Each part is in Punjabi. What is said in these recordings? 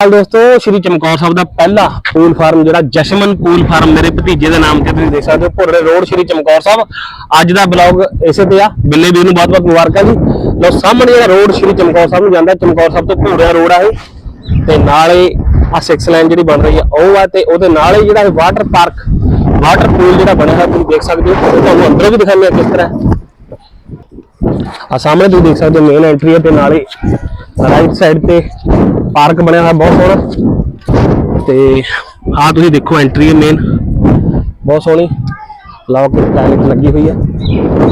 ਹਾਲ ਦੋਸਤੋ, ਸ਼੍ਰੀ ਚਮਕੌਰ ਸਾਹਿਬ ਦਾ ਪਹਿਲਾ ਪੂਲ ਫਾਰਮ ਜਿਹੜਾ ਜਸ਼ਮਨ ਪੂਲ ਫਾਰਮ ਮੇਰੇ ਭਤੀਜੇ ਦੇ ਨਾਮ ਤੇ ਤੁਸੀਂ ਦੇਖ ਸਕਦੇ ਹੋ ਭੁਰਰੇ ਰੋਡ ਸ਼੍ਰੀ ਚਮਕੌਰ ਸਾਹਿਬ। ਅੱਜ ਦਾ ਬਲੌਗ ਇਸੇ ਤੇ ਆ। ਬਿੱਲੇ ਵੀਰ ਨੂੰ ਬਹੁਤ ਬਹੁਤ ਮੁਬਾਰਕਾਂ ਜੀ। ਲੋ ਸਾਹਮਣੇ ਜਿਹੜਾ ਰੋਡ ਸ਼੍ਰੀ ਚਮਕੌਰ ਸਾਹਿਬ ਨੂੰ ਜਾਂਦਾ, ਚਮਕੌਰ ਸਾਹਿਬ ਤੋਂ ਭੁਰਰਾ ਰੋਡ ਆ ਇਹ। ਤੇ ਨਾਲ ਆ 6 ਲਾਈਨ ਜਿਹੜੀ ਬਣ ਰਹੀ ਆ, ਉਹ ਆ ਤੇ ਉਹਦੇ ਨਾਲ ਹੀ ਜਿਹੜਾ ਵਾਟਰ ਪਾਰਕ ਵਾਟਰ ਪੂਲ ਜਿਹੜਾ ਬਣਿਆ ਹੋਇਆ, ਤੁਸੀਂ ਦੇਖ ਸਕਦੇ ਹੋ। ਤੁਹਾਨੂੰ ਅੰਦਰੋਂ ਵੀ ਦਿਖਾਉਂਦੇ ਆ ਕਿਸ ਤਰ੍ਹਾਂ ਆ ਸਾਹਮਣੇ ਤੁਸੀਂ ਦੇਖ ਸਕਦੇ ਹੋ ਮੇਨ ਐਂਟਰੀ ਹੈ ਤੇ ਨਾਲ ਹੀ ਰਾਈਟ ਸਾਈਡ ਤੇ ਪਾਰਕ ਬਣਿਆ ਹੋਇਆ ਬਹੁਤ ਸੋਹਣਾ। ਤੇ ਆ ਤੁਸੀਂ ਦੇਖੋ ਐਂਟਰੀ ਹੈ ਮੇਨ ਬਹੁਤ ਸੋਹਣੀ। ਲੌਕ ਟਾਇਲ ਲੱਗੀ ਹੋਈ ਹੈ।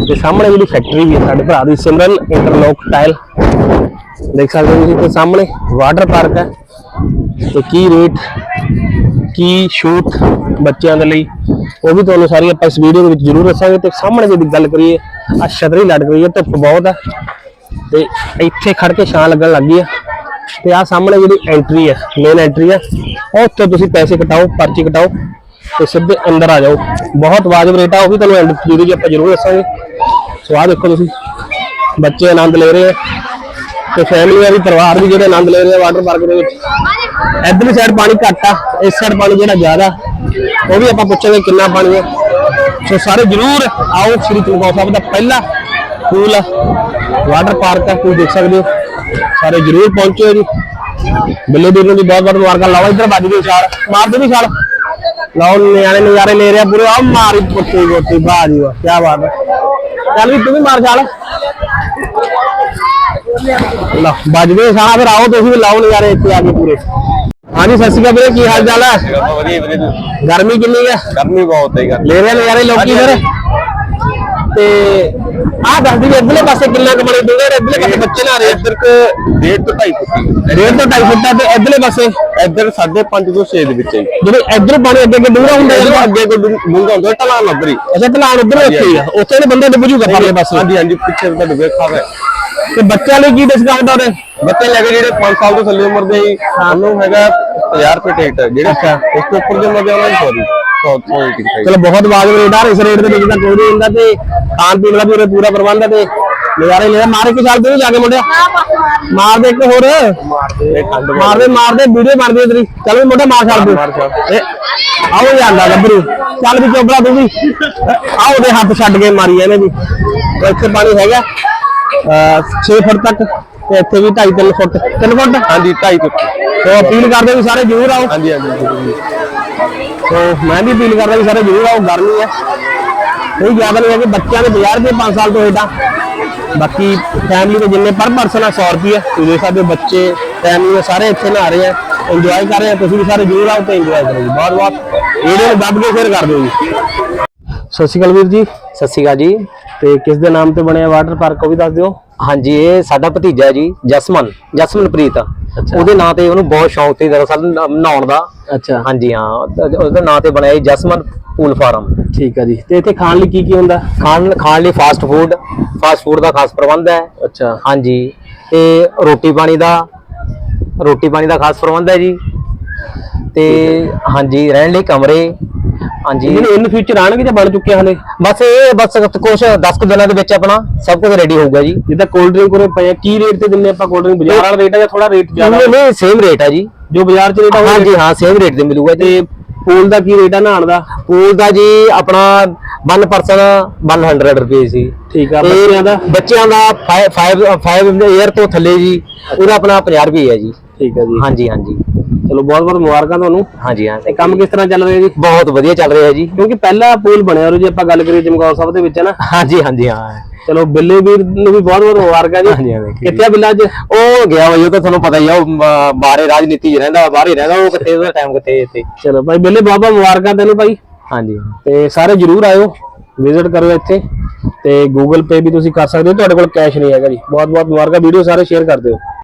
ਤੇ ਸਾਹਮਣੇ ਜਿਹੜੀ ਫੈਕਟਰੀ ਵੀ ਹੈ, ਸਾਡੇ ਭਰਾ ਦੀ ਸਿਮਰਨ ਇੰਟਰਲੌਕ ਟਾਇਲ ਦੇਖ ਸਕਦੇ ਹੋ ਤੁਸੀਂ ਤੇ ਸਾਹਮਣੇ ਵਾਟਰ ਪਾਰਕ ਹੈ। ਤੇ ਕੀ ਰੇਟ ਕੀ ਛੂਟ ਬੱਚਿਆਂ ਦੇ ਲਈ, ਉਹ ਵੀ ਤੁਹਾਨੂੰ ਸਾਰੀ ਆਪਾਂ ਇਸ ਵੀਡੀਓ ਦੇ ਵਿੱਚ ਜ਼ਰੂਰ ਦੱਸਾਂਗੇ। ਤੇ ਸਾਹਮਣੇ ਜੇ ਦੀ ਗੱਲ ਕਰੀਏ ਆ ਛਤਰੀ ਲੜ ਰਹੀ ਹੈ, ਧੁੱਪ ਬਹੁਤ ਹੈ। ਤੇ ਇੱਥੇ ਖੜ ਕੇ ਛਾਂ ਲੱਗਣ ਲੱਗੀ ਆ ਤੇ ਆ ਸਾਹਮਣੇ ਜਿਹੜੀ ਐਂਟਰੀ ਹੈ ਮੇਨ ਐਂਟਰੀ ਹੈ, ਉਹ ਉੱਥੇ ਤੁਸੀਂ ਪੈਸੇ ਕਟਾਓ, ਪਰਚੀ ਕਟਾਓ ਤੇ ਸਿੱਧੇ ਅੰਦਰ ਆ ਜਾਓ। ਬਹੁਤ ਵਾਜਬ ਰੇਟ ਆ, ਉਹ ਵੀ ਤੁਹਾਨੂੰ ਐਂਡ ਵੀਡੀਓ ਜੀ ਆਪਾਂ ਜ਼ਰੂਰ ਦੱਸਾਂਗੇ। ਸੋ ਆਹ ਦੇਖੋ ਤੁਸੀਂ, ਬੱਚੇ ਆਨੰਦ ਲੈ ਰਹੇ ਆ ਤੇ ਫੈਮਲੀਆਂ ਵੀ, ਪਰਿਵਾਰ ਵੀ ਜਿਹੜੇ ਆਨੰਦ ਲੈ ਰਹੇ ਆ ਵਾਟਰ ਪਾਰਕ ਦੇ ਵਿੱਚ। ਇਧਰਲੀ ਸਾਈਡ ਪਾਣੀ ਘੱਟ ਆ, ਇਸ ਸਾਈਡ ਪਾਣੀ ਜਿਹੜਾ ਜ਼ਿਆਦਾ, ਉਹ ਵੀ ਆਪਾਂ ਪੁੱਛਾਂਗੇ ਕਿੰਨਾ ਪਾਣੀ ਹੈ ਸੋ ਸਾਰੇ ਜਰੂਰ ਆਓ, ਸ੍ਰੀ ਚਮਕੌਰ ਸਾਹਿਬ ਦਾ ਪਹਿਲਾ ਪੂਲ ਆ ਵਾਟਰ ਪਾਰਕ ਆ ਤੁਸੀਂ ਦੇਖ ਸਕਦੇ ਹੋ। ਸਾਰੇ ਜਰੂਰ ਪਹੁੰਚੋ ਜੀ ਬਿੱਲੇ ਨੂੰ ਵੀ ਬਹੁਤ ਬਹੁਤ ਮੁਬਾਰਕਾਂ। ਲਾਓ ਇੱਧਰ ਵੱਜ ਗਈ ਛਾਲ। ਮਾਰ ਦੇ ਵੀ ਛਾਲ। ਲਾਓ ਨਿਆਣੇ ਨਜ਼ਾਰੇ ਲੈ ਰਿਹਾ ਪੂਰੇ। ਆ ਮਾਰੀ ਪੁੱਤੀ ਪੁੱਤੀ ਬਾਹ ਜੀ ਵਾਹ ਕੀ ਬਾਤ ਹੈ ਚੱਲ ਵੀ ਤੂੰ ਵੀ ਮਾਰ ਛਾਲ। ਲਾ ਵੱਜ ਗਏ ਸਾਰਾ ਫਿਰ ਆਓ ਤੁਸੀਂ ਵੀ ਲਾਓ ਨਜ਼ਾਰੇ ਇੱਥੇ ਆ ਕੇ ਪੂਰੇ। ਹਾਂਜੀ ਸਤਿ ਸ਼੍ਰੀ ਅਕਾਲ ਵੀਰੇ ਕੀ ਹਾਲ ਚਾਲ ਹੈ ਵਧੀਆ ਵੀਰੇ ਗਰਮੀ ਕਿੰਨੀ ਹੈ ਗਰਮੀ ਬਹੁਤ ਹੈ ਲੈ ਰਹੇ ਨਜ਼ਾਰੇ ਲੋਕੀ ਫਿਰ? ਤੇ ਆਹ ਦੱਸਦੀ ਵੀ ਇੱਧਰਲੇ ਪਾਸੇ ਕਿੰਨਾ ਕੁ ਬਣੇ ਦੂਗੇ ਇੱਧਰਲੇ ਪਾਸੇ ਬੱਚੇ ਨਾ ਰਹੇ ਇੱਧਰ ਕ ਡੇਢ ਤੋਂ 2.5 ਫੁੱਟ ਡੇਢ ਤੋਂ 2.5 ਫੁੱਟ ਤੇ ਇੱਧਰਲੇ ਪਾਸੇ? ਇੱਧਰ 5.5 ਤੋਂ 6 ਦੇ ਵਿੱਚ ਹੈ। ਜਿਹੜੇ ਇੱਧਰ ਪਾਣੀ ਅੱਗੇ ਅੱਗੇ ਡੂੰਘਾ ਹੁੰਦਾ ਜਿਹੜਾ ਅੱਗੇ ਕੋ ਡੂੰਗਾ ਹੁੰਦਾ ਟਲਾ ਲੱਭਰੀ ਅੱਛਾ ਢਲਾਣ ਉੱਧਰ ਉੱਥੇ ਹੀ ਆ। ਉੱਥੇ ਦੇ ਬੰਦੇ ਡੁੱਬ ਜੂਗਾ ਪਰਲੇ ਪਾਸੇ। ਹਾਂਜੀ ਹਾਂਜੀ ਪਿੱਛੇ ਤਾਂ ਡੁੱਬੇ ਖਾਵੇ ਤੇ ਬੱਚਿਆਂ ਲਈ ਕੀ ਡਿਸਕਾਊਂਟ ਆ ਉਹਦੇ? ਬੱਚੇ ਲੈ ਕੇ ਜਿਹੜੇ 5 ਸਾਲ ਤੋਂ ਥੱਲੇ ਉਮਰ ਦੇ ਜੀ, ਉਹਨੂੰ ਹੈਗਾ 1000 ਰੁਪਏ ਟਿਕਟ। ਹੈ ਜਿਹੜੇ ਉਸ ਤੋਂ ਉੱਪਰ ਦੇ ਉਮਰ ਦੇ ਉਹਨਾਂ ਨੂੰ ਸੌਰੀ 100 100 ਦੀ ਟਿਕਟ ਹੈ ਚਲੋ ਬਹੁਤ ਵਾਜਬ ਰੇਟ ਆ ਇਸ ਰੇਟ ਦੇ ਵਿੱਚ ਤਾਂ ਕੋਈ ਨਹੀਂ ਹੁੰਦਾ ਤੇ ਖਾਣ ਪੀਣ ਦਾ ਵੀ ਉਰੇ ਪੂਰਾ ਪ੍ਰਬੰਧ ਹੈ ਤੇ ਨਜ਼ਾਰੇ ਲੈ ਮਾਰ ਤੇ ਵੀ ਜਾ ਕੇ ਮੁੰਡਿਆ। ਮਾਰ ਦੇ। ਇੱਕ ਹੋਰ। ਮਾਰ ਦੇ ਮਾਰ ਦੇ ਵੀਡੀਓ ਬਣਦੀ ਹੈ ਤੇਰੀ। ਚੱਲ ਵੀ ਮੁੰਡਾ ਮਾਰ ਛੱਡ ਦੇ। ਆਓ ਜਾਂਦਾ ਗੱਭਰੂ। ਚੱਲ ਵੀ ਚੋਬੜਾ ਤੂੰ ਵੀ। ਆਓ ਉਹਦੇ ਹੱਥ ਛੱਡ ਕੇ ਮਾਰੀ ਇਹਨੇ ਵੀ। ਇੱਥੇ ਪਾਣੀ ਹੈਗਾ। 6 ਫੁੱਟ ਤੱਕ ਤੇ ਇੱਥੇ ਵੀ 2.5 3 ਫੁੱਟ। 3 ਫੁੱਟ? ਹਾਂਜੀ 2.5 ਤੋਂ ਸੋ ਅਪੀਲ ਕਰਦੇ ਵੀ ਸਾਰੇ ਜ਼ਰੂਰ ਆਓ। ਹਾਂਜੀ ਹਾਂਜੀ। ਸੋ ਮੈਂ ਵੀ ਅਪੀਲ ਕਰਦਾ ਵੀ ਸਾਰੇ ਜ਼ਰੂਰ ਆਓ ਗਰਮੀ ਹੈ ਕੋਈ ਜ਼ਿਆਦਾ ਨਹੀਂ ਹੈ ਕਿ ਬੱਚਿਆਂ ਦੇ 50 ਰੁਪਏ 5 ਸਾਲ ਤੋਂ ਹੇਠਾਂ। ਬਾਕੀ ਫੈਮਿਲੀ ਦੇ ਜਿੰਨੇ ਪਰ ਪਰਸਨ ਆ 100 ਰੁਪਏ। ਤੁਸੀਂ ਦੇਖ ਸਕਦੇ ਬੱਚੇ ਫੈਮਿਲੀ ਦੇ ਸਾਰੇ ਇੱਥੇ ਨਹਾ ਰਹੇ ਆ ਇੰਜੋਏ ਕਰ ਰਹੇ ਆ ਤੁਸੀਂ ਵੀ ਸਾਰੇ ਜ਼ਰੂਰ ਆਓ ਤੇ ਇੰਜੋਏ ਕਰੋ ਜੀ। ਬਹੁਤ ਬਹੁਤ। ਵੀਡੀਓ ਦੱਬ ਕੇ ਸ਼ੇਅਰ ਕਰ ਦਿਓ ਜੀ। ਸਤਿ ਸ਼੍ਰੀ ਅਕਾਲ ਵੀਰ ਜੀ। ਸਤਿ ਸ਼੍ਰੀ ਅਕਾਲ ਜੀ। ਤੇ ਕਿਸ ਦੇ ਨਾਮ ਤੇ ਬਣਿਆ ਵਾਟਰ ਪਾਰਕ ਉਹ ਵੀ ਦੱਸ ਦਿਓ। ਹਾਂਜੀ ਇਹ ਸਾਡਾ ਭਤੀਜਾ ਹੈ ਜੀ ਜਸਮਨ ਜਸਮਨਪ੍ਰੀਤ। ਉਹਦੇ ਨਾਂ ਤੇ ਉਹਨੂੰ ਬਹੁਤ ਸ਼ੌਂਕ ਸੀ ਦਰਅਸਲ ਨਹਾਉਣ ਦਾ। ਅੱਛਾ। ਹਾਂਜੀ ਹਾਂ ਉਹਦੇ ਨਾਂ ਤੇ ਬਣਿਆ ਜੀ ਜਸਮਨ ਪੂਲ ਫਾਰਮ। ਠੀਕ ਆ ਜੀ। ਤੇ ਇੱਥੇ ਖਾਣ ਲਈ ਕੀ ਕੀ ਹੁੰਦਾ? ਖਾਣ ਖਾਣ ਲਈ ਫਾਸਟ ਫੂਡ ਫਾਸਟ ਫੂਡ ਦਾ ਖਾਸ ਪ੍ਰਬੰਧ ਹੈ। ਅੱਛਾ। ਹਾਂਜੀ ਤੇ ਰੋਟੀ ਪਾਣੀ ਦਾ ਰੋਟੀ ਪਾਣੀ ਦਾ ਖਾਸ ਪ੍ਰਬੰਧ ਹੈ ਜੀ। ਤੇ ਹਾਂਜੀ ਰਹਿਣ ਲਈ ਕਮਰੇ ਹਾਂਜੀ। ਇਹਨੂੰ ਇਨ ਫਿਊਚਰ ਆਣਗੇ ਜਾਂ ਬਣ ਚੁੱਕੇ ਆ ਹਲੇ? ਬਸ ਇਹ ਬਸ ਕੁਝ 10 ਕੁ ਦਿਨਾਂ ਦੇ ਵਿੱਚ ਆਪਣਾ ਸਭ ਕੁਝ ਰੈਡੀ ਹੋਊਗਾ ਜੀ। ਜਿੱਦਾਂ ਕੋਲਡ ਡਰਿੰਕ ਉਰੇ ਪਏ ਆ ਕੀ ਰੇਟ ਤੇ ਦਿੰਦੇ ਆਪਾਂ ਕੋਲਡ ਡਰਿੰਕ ਬਾਜ਼ਾਰ ਵਾਲਾ ਰੇਟ ਹੈ ਜਾਂ ਥੋੜਾ ਰੇਟ ਜ਼ਿਆਦਾ? ਨਹੀਂ ਨਹੀਂ ਸੇਮ ਰੇਟ ਹੈ ਜੀ। ਜੋ ਬਾਜ਼ਾਰ 'ਚ ਰੇਟ ਆ ਹਾਂਜੀ ਹਾਂ ਸੇਮ ਰੇਟ ਤੇ ਮਿਲੂਗਾ ਤੇ ਪੂਲ ਦਾ ਕੀ ਰੇਟ ਆ ਨਹਾਣ ਦਾ? ਪੂਲ ਦਾ ਜੀ ਆਪਣਾ 1 ਪਰਸਨ 100 ਰੁਪਏ ਸੀ ਠੀਕ ਆ ਬੱਚਿਆਂ ਦਾ? ਬੱਚਿਆਂ ਦਾ 5 5 ਇਅਰ ਤੋਂ ਥੱਲੇ ਜੀ ਉਹਦਾ ਆਪਣਾ 50 ਰੁਪਏ ਹੈ ਜੀ। ਠੀਕ ਆ ਜੀ। ਹਾਂਜੀ ਹਾਂਜੀ। ਚਲੋ ਬਹੁਤ ਬਹੁਤ ਮੁਬਾਰਕਾਂ ਤੁਹਾਨੂੰ। ਹਾਂਜੀ ਹਾਂ ਤੇ ਕੰਮ ਕਿਸ ਤਰ੍ਹਾਂ ਚੱਲ ਰਿਹਾ ਜੀ? ਬਹੁਤ ਵਧੀਆ ਚੱਲ ਰਿਹਾ ਜੀ। ਕਿਉਂਕਿ ਪਹਿਲਾ ਪੂਲ ਬਣਿਆ ਉਹ ਜੇ ਆਪਾਂ ਗੱਲ ਕਰੀਏ ਚਮਕੌਰ ਸਾਹਿਬ ਦੇ ਵਿੱਚ ਹੈ ਨਾ? ਹਾਂਜੀ ਹਾਂਜੀ ਹਾਂ। ਚਲੋ ਬਿੱਲੇ ਵੀਰ ਨੂੰ ਵੀ ਬਹੁਤ ਬਹੁਤ ਮੁਬਾਰਕਾਂ ਜੀ। ਹਾਂਜੀ, ਹਾਂਜੀ। ਕਿੱਥੇ ਆ ਬਿੱਲਾ ਅੱਜ? ਉਹ ਗਿਆ ਉਹ ਤਾਂ ਤੁਹਾਨੂੰ ਪਤਾ ਹੀ ਆ ਉਹ ਬਾਹਰੇ ਰਾਜਨੀਤੀ 'ਚ ਰਹਿੰਦਾ ਬਾਹਰ ਹੀ ਰਹਿੰਦਾ ਉਹ ਕਿੱਥੇ ਉਹਦਾ ਟਾਈਮ ਕਿੱਥੇ ਇੱਥੇ। ਚਲੋ ਭਾਈ ਬਿੱਲੇ ਬਹੁਤ ਬਹੁਤ ਮੁਬਾਰਕਾਂ ਤੈਨੂੰ ਭਾਈ। ਹਾਂਜੀ। ਤੇ ਸਾਰੇ ਜਰੂਰ ਆਇਓ ਵਿਜ਼ਿਟ ਕਰੋ ਇੱਥੇ। ਤੇ ਗੂਗਲ ਪੇ ਵੀ ਤੁਸੀਂ ਕਰ ਸਕਦੇ ਹੋ ਤੁਹਾਡੇ ਕੋਲ ਕੈਸ਼ ਨਹੀਂ ਹੈਗਾ ਜੀ। ਬਹੁਤ ਬਹੁਤ ਮੁਬਾਰਕਾਂ ਵੀਡੀਓ ਸਾਰੇ ਸ਼ੇਅਰ ਕਰ ਦਿਓ।